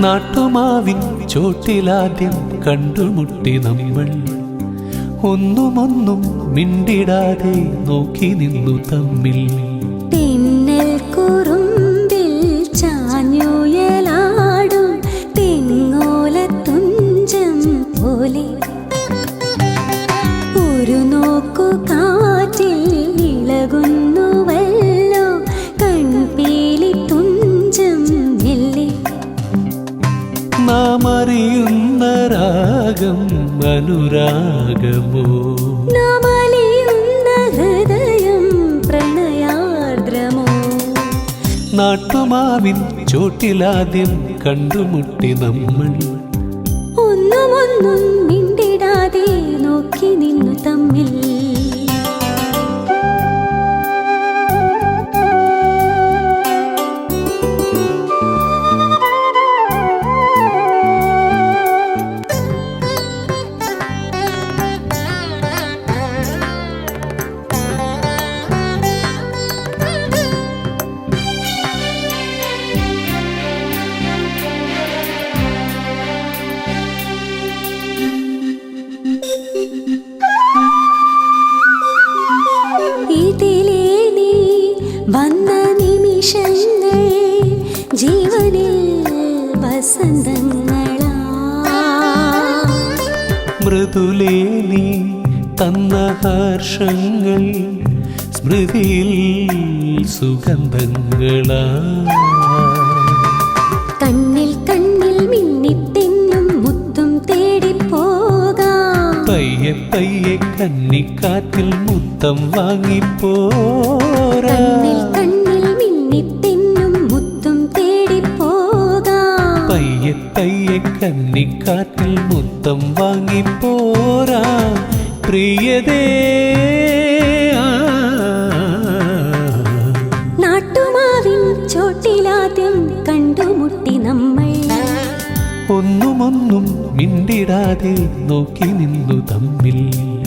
നാട്ടുമാവിൻ ചോട്ടിലാദ്യം കണ്ടുമുട്ടി നമ്മൾ. ഒന്നുമൊന്നും മിണ്ടിടാതെ നോക്കി നിന്നു തമ്മിൽ. അനുരാഗമോ? നാമലിയുന്ന ഹൃദയം പ്രണയാർദ്രമോ? നാട്ടുമാവിൻ ചോട്ടിലാദ്യം കണ്ടുമുട്ടി നമ്മൾ. ഒന്നും ഒന്നും മിണ്ടിടാതെ നോക്കി നിന്നു തമ്മിൽ. വസന്തങ്ങളാ മൃദുലേ നീ തന്ന ഹർഷങ്ങൾ സ്മൃതിയിൽ സുഗന്ധങ്ങളാ. കണ്ണിൽ കണ്ണിൽ മിന്നിത്തെന്നും മുത്തും തേടിപ്പോകാം. പയ്യെ പയ്യെ കന്നിക്കാറ്റിൽ മുത്തം വാങ്ങിപ്പോരാ. പയ്യെ കന്നിക്കാറ്റിൽ മുത്തം വാങ്ങിപ്പോരാ. പ്രിയതേ. നാട്ടുമാവിൻ ചോട്ടിലാദ്യം കണ്ടുമുട്ടി നമ്മൾ. ഒന്നുമൊന്നും മിണ്ടിടാതെ നോക്കി നിന്നു തമ്മിൽ.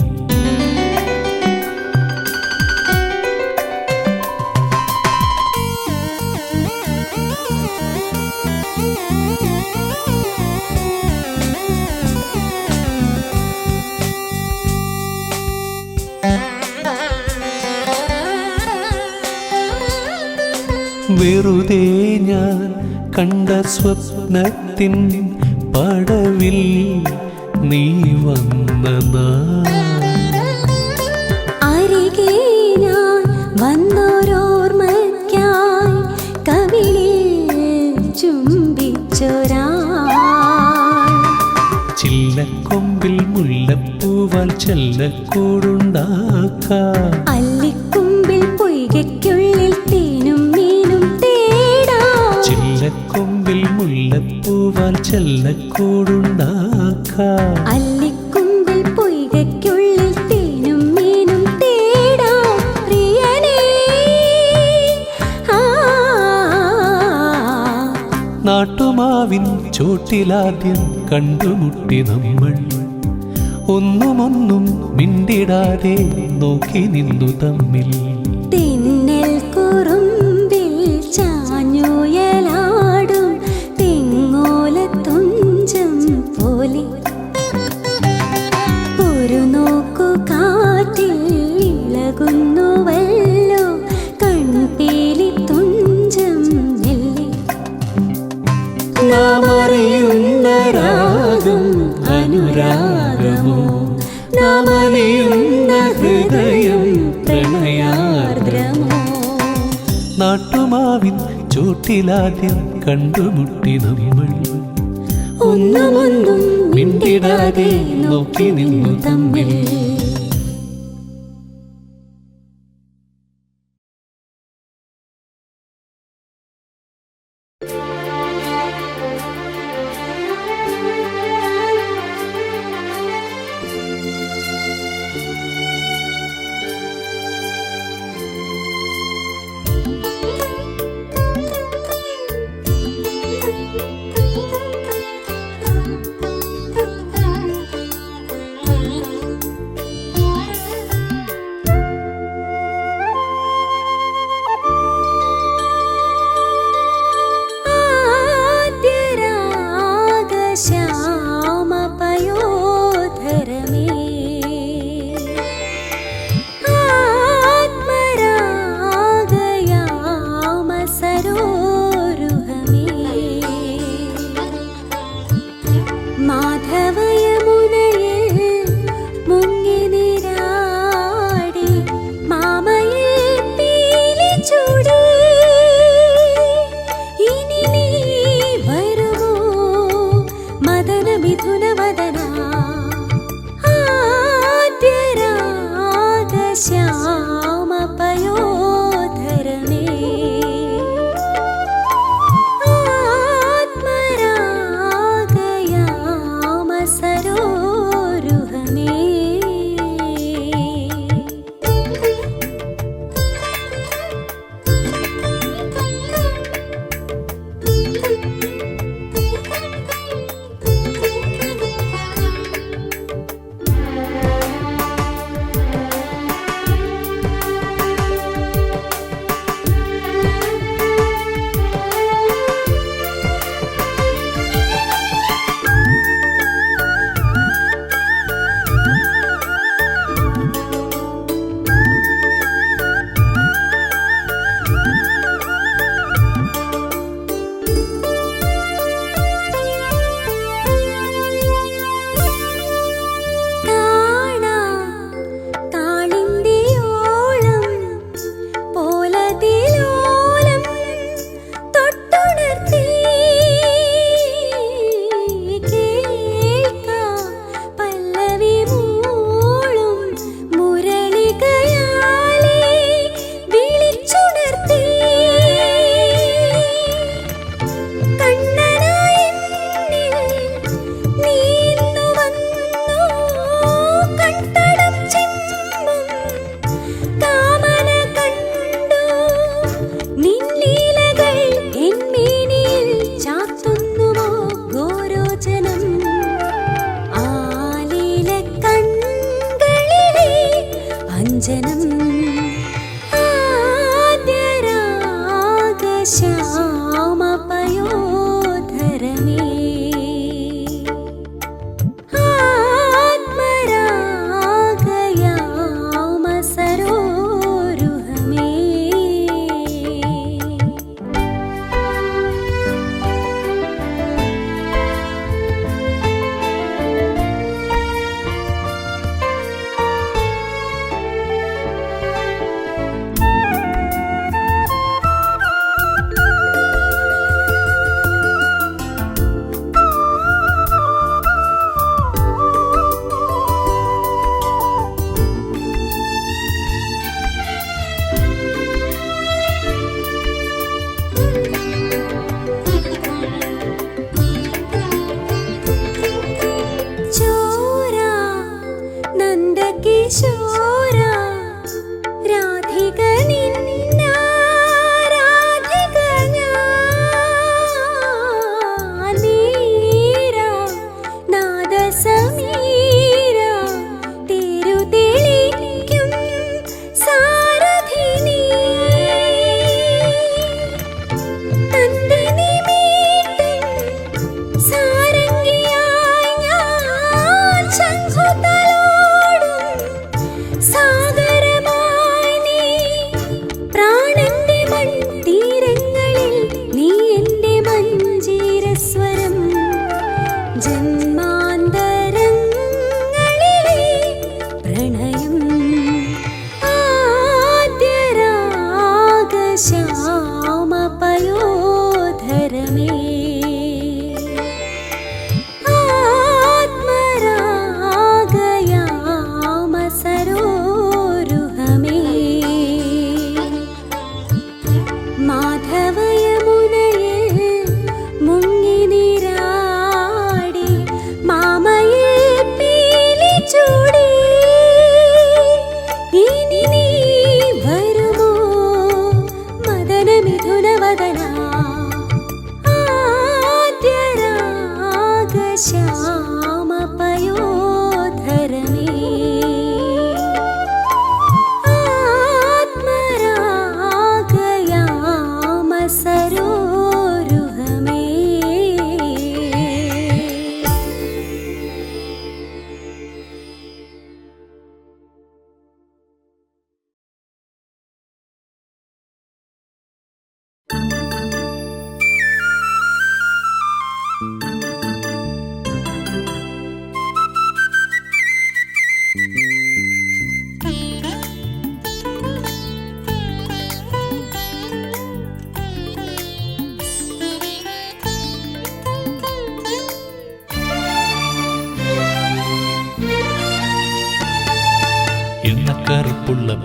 കണ്ട സ്വപ്നത്തിൻ പടവിൽ നീ വന്ന. അരികെ ഞാൻ വന്നോരോർമ്മയ്ക്കായി കവിളിൽ ചുംബിച്ചൊരാ ചില്ലക്കൊമ്പിൽ മുല്ലപ്പൂവാൽ ചെല്ലക്കൂടുണ്ടാക്ക അല്ലിക്കുമ്പിൽ മുല്ലപ്പൂവാൽ ചെല്ലക്കൂടുണ്ടാക്കാം. അല്ലിക്കുമ്പിൽ പൊയ്കയ്ക്കുള്ളിൽ തേനും മീനും തേടാം പ്രിയനേ. ആ. നാട്ടുമാവിൻ ചോട്ടിലാദ്യം കണ്ടുമുട്ടി നമ്മൾ. ഒന്നുമൊന്നും മിണ്ടിടാതെ നോക്കി നിന്നു തമ്മിൽ. നാട്ടുമാവിൻ ചൂട്ടിലാദ്യം കണ്ടുമുട്ടി നമ്മൾ. ഒന്നുമൊന്നും മിണ്ടിടാതെ നോക്കി നിന്നു തമ്മിൽ.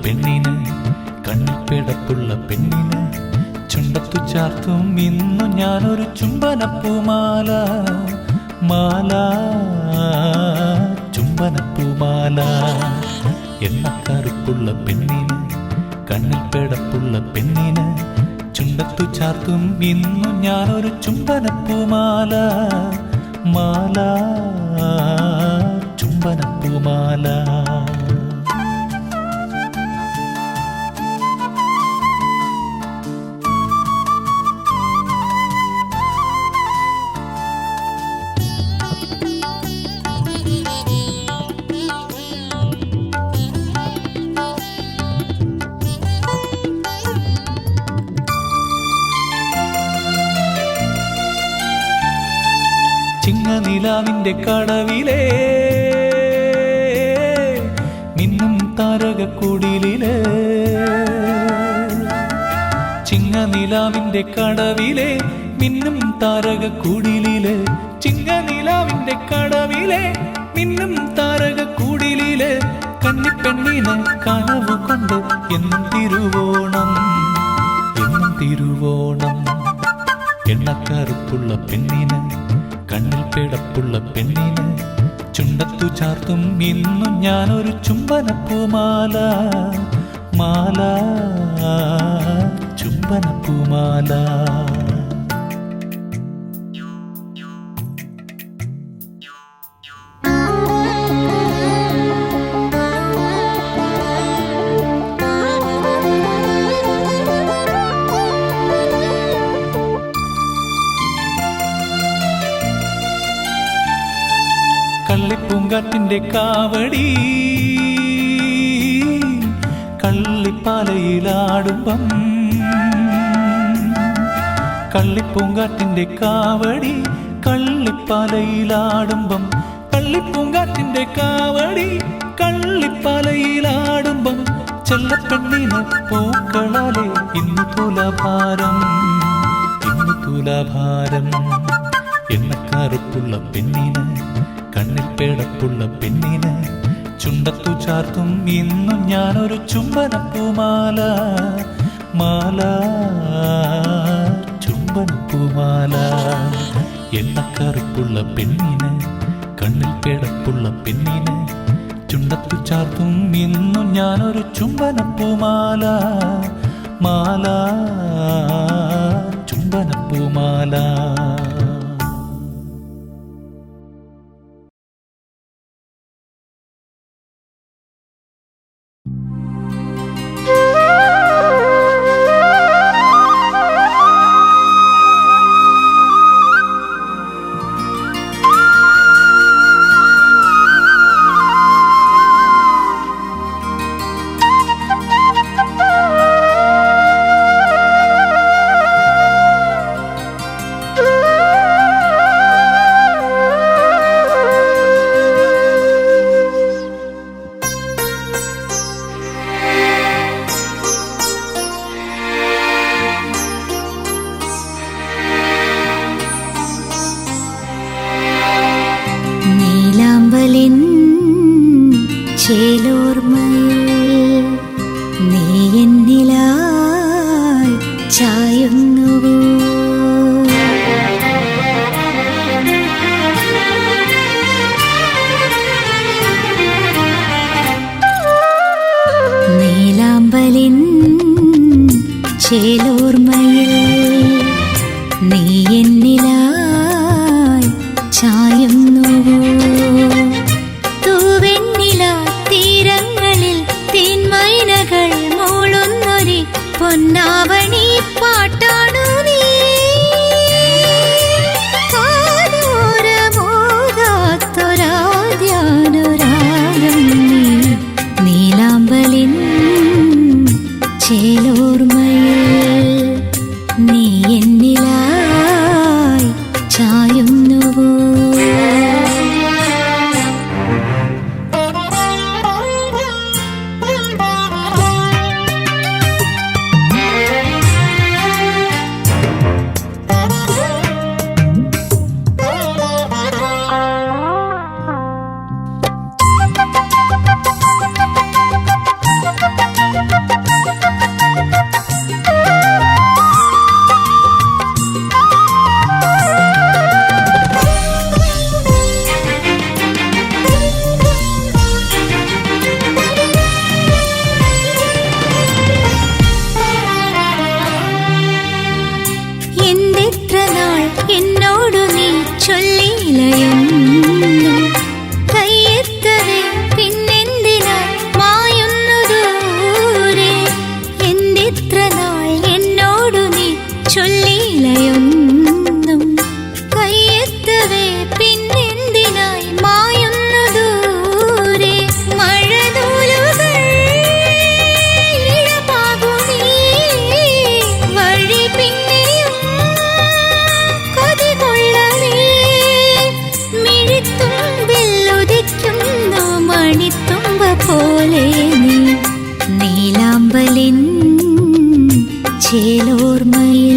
പെണ്ണിന് കണ്ണിപ്പിടപ്പുള്ള പെണ്ണിന് ചുണ്ടത്തു ചാർത്തും. ഇന്നു ഞാനൊരു ചുംബനപ്പൂമാല. മാല. ചുംബനപ്പൂമാല. എണ്ണക്കറുപ്പുള്ള പെണ്ണിന് കണ്ണിൽ പെണ്ണിന് ചുണ്ടത്തു ചാർത്തും. ഇന്നു ഞാനൊരു ചുംബനപ്പൂമാല. മാല. ചുംബനപ്പൂമാല. ചിങ്ങനിലാവിന്റെ കടവിലെ മിന്നും ചിങ്ങ ചിങ്ങനിലാവിന്റെ കടവിലെ മിന്നും ചിങ്ങ ചിങ്ങനിലാവിന്റെ കടവിലെ മിന്നും താരകക്കുടിലേ കന്നിപ്പെണ്ണിനെ കനവ് കൊണ്ട് എന്നും തിരുവോണം എന്നും തിരുവോണം. എണ്ണക്കറുപ്പുള്ള പെണ്ണിന് കണ്ണിൽ പിടപ്പുള്ള പെണ്ണിന് ചുണ്ടത്തു ചാർത്തും ഇന്നും ഞാനൊരു ചുംബനപ്പൂമാല. മാല ചുംബനപ്പൂമാല. കള്ളിപ്പൂങ്കാറ്റിന്റെ കാവടി. കള്ളിപ്പാലയിലാടുമ്പം. കള്ളിപ്പൂങ്കാറ്റിന്റെ കാവടി കള്ളിപ്പാലയിലാടുമ്പം. കള്ളിപ്പൂങ്കാറ്റിന്റെ കാവടി കള്ളിപ്പാലയിലാടുമ്പം. ചെല്ലപ്പെണ്ണിന് പൂക്കളാലെ ഇന്ന് തുലഭാരം. ഇന്ന് തുലഭാരം. എണ്ണക്കറുപ്പുള്ള പെണ്ണിന് പേടപ്പുള്ള പെണ്ണിന് ചുണ്ടത്തു ചാർത്തും. ഇന്നും ഞാനൊരു ചുംബനപ്പൂമാല. മാല. ചുംബനപ്പൂമാല. എണ്ണക്കറുപ്പുള്ള പെണ്ണിന് കണ്ണിൽ പേടപ്പുള്ള പെണ്ണിന് ചുണ്ടത്തു ചാർത്തും. ഇന്നും ഞാനൊരു ചുംബനപ്പൂമാല. മാല. ചുംബനപ്പൂമാല. பொன்னாவணி பாட்டாளி ചേലോർമയിൽ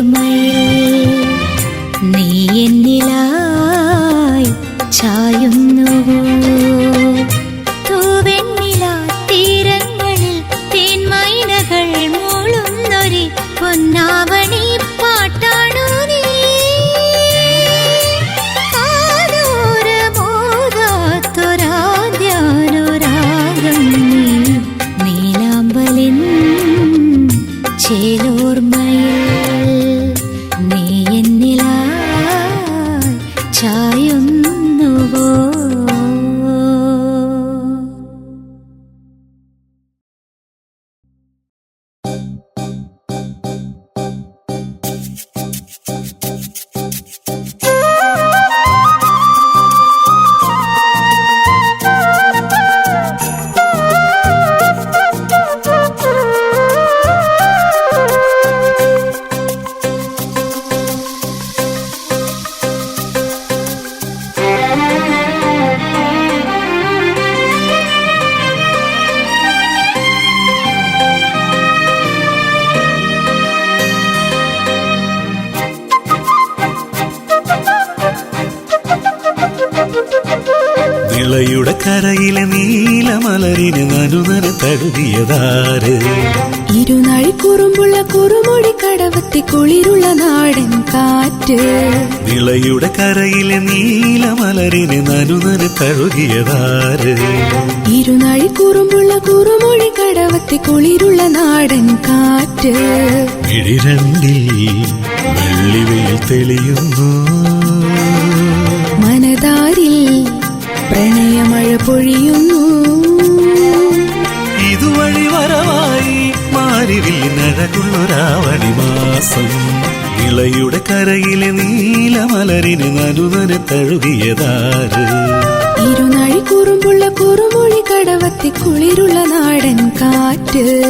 ചേലോർമയിൽ നീ നിളയുടെ കരയിലെ നീലമലരിന് നനുനര തഴുകിയതാര്? ഇരുനാഴി കുറുമ്പുള്ള കുറുമൊഴി കടവത്തി കുളിരുള്ള നാടൻ കാറ്റ്. വിളയുടെ കരയിലെ നീലമലരിന് നനുനര തഴുകിയതാര്? ഇരുനാഴി കുറുമ്പുള്ള കുറുമൊഴി കടവത്തി കുളിരുള്ള നാടൻ കാറ്റ്. ഇടിരണ്ടിൽ വെള്ളിവെയിൽ തെളിയുന്നു. പൊഴിയുന്നു. ഇതുവഴി വരവായി മാരിവില്ലഴകുള്ളൊരാവണി മാസം. ഇളയുടെ കരയിലെ നീലമലരിന് നനുനന് തഴുകിയതാര്? ഇരുനാഴി കുറുമ്പുള്ള കുറുമൊഴി കടവത്തി കുളിരുള്ള നാടൻ കാറ്റ്.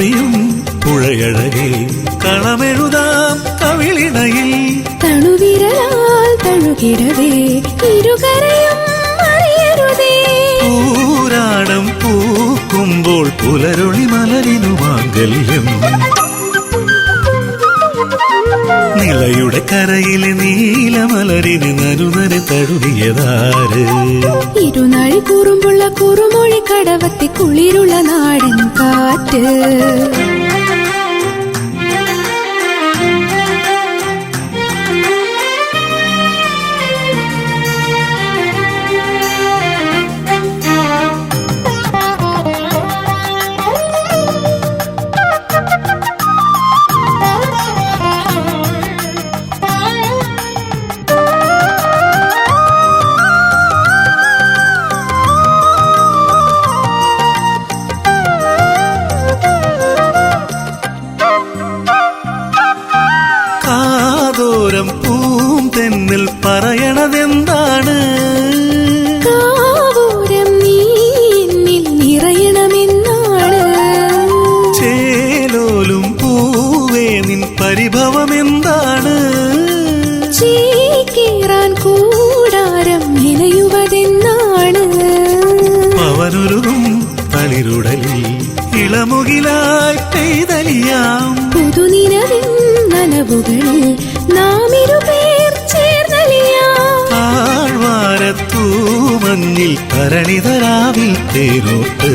അലഞ്ഞുറിയും പുഴയഴകെ കളമെഴുതാം കവിളിണയിൽ. തണുവിരലാൽ തഴുകിടവേ ഇരുകരയും അറിയരുതേ. പൂരാടം പൂക്കുമ്പോൾ പുലരൊളി മലരിനു മാംഗല്യം. നിളയുടെ കരയിലെ നീലമലരിന് നനുനനെ തഴുകിയതാര്? ഇരുനാഴി കുറുമ്പുള്ള കുറുമൊഴി കടവത്തി കുളിരുള്ള നാടൻ കാറ്റ്. മഞ്ഞിൽ തരണിതരാവിൽ തേനോട്ട്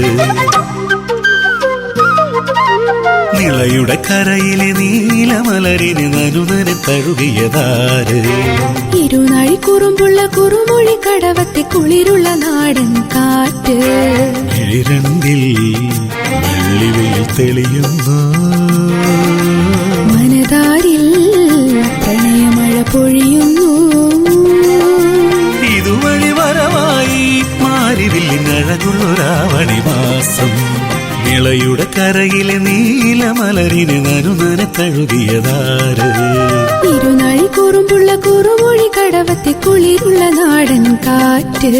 നിളയുടെ കരയിലെ നീലമലരിന് നനുനന് തഴുകിയതാര്? ഇരുനാഴി കുറുമ്പുള്ള കുറുമൊഴി കടവത്തെ കുളിരുള്ള നാടൻ കാറ്റ്. കിഴിരണ്ടിൽ വെള്ളിവെയിൽ തെളിയുന്നു. മനതാരിൽ പ്രണയമഴ പൊഴിയുന്നു. മാരിവില്ലിനഴകുള്ളൊരാവണി മാസം. നിളയുടെ കരയിലെ നീലമലരിന് നനുനനെ തഴുകിയതാര്? ഇരുനാഴി കുറുമ്പുള്ള കുറുമൊഴി കടവത്തെ കുളിരുള്ള നാടൻ കാറ്റ്.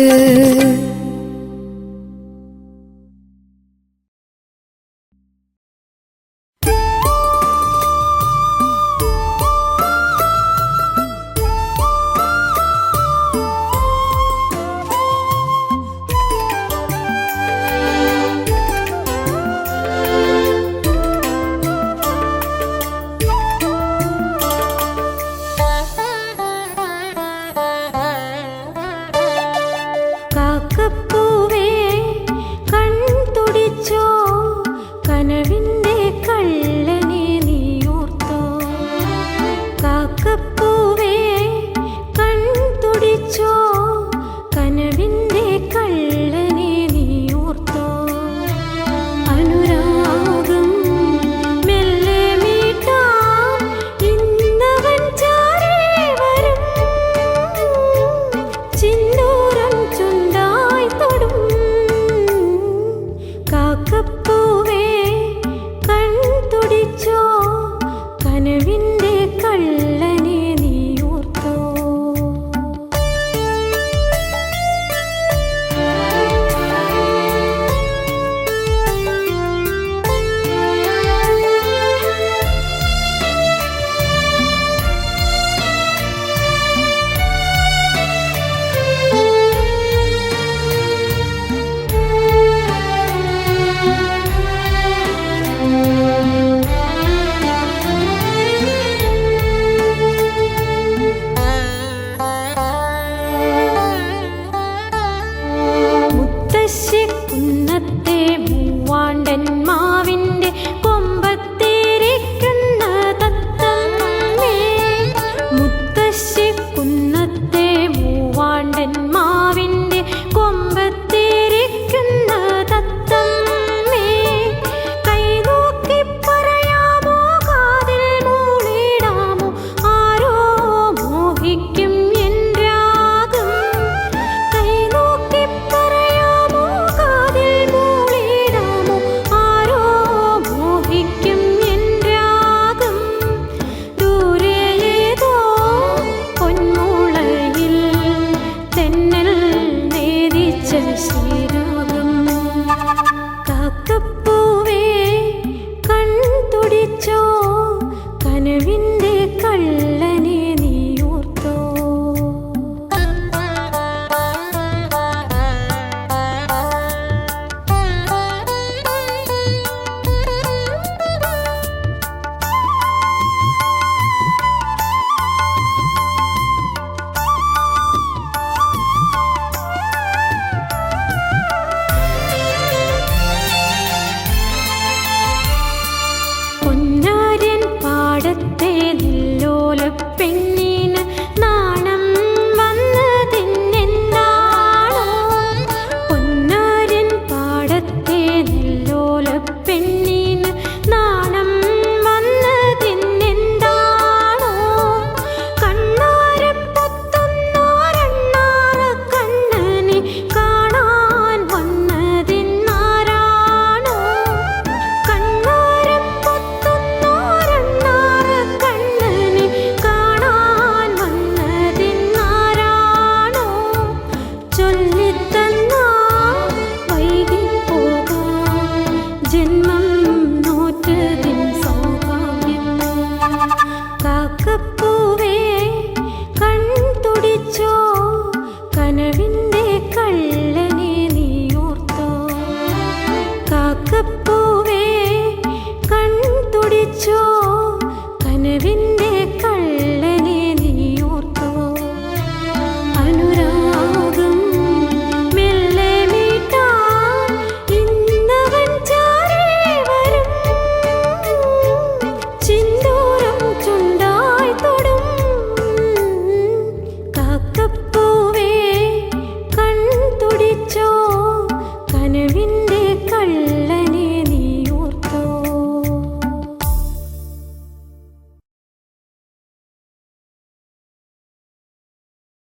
എന്നും നോറ്റതിൽ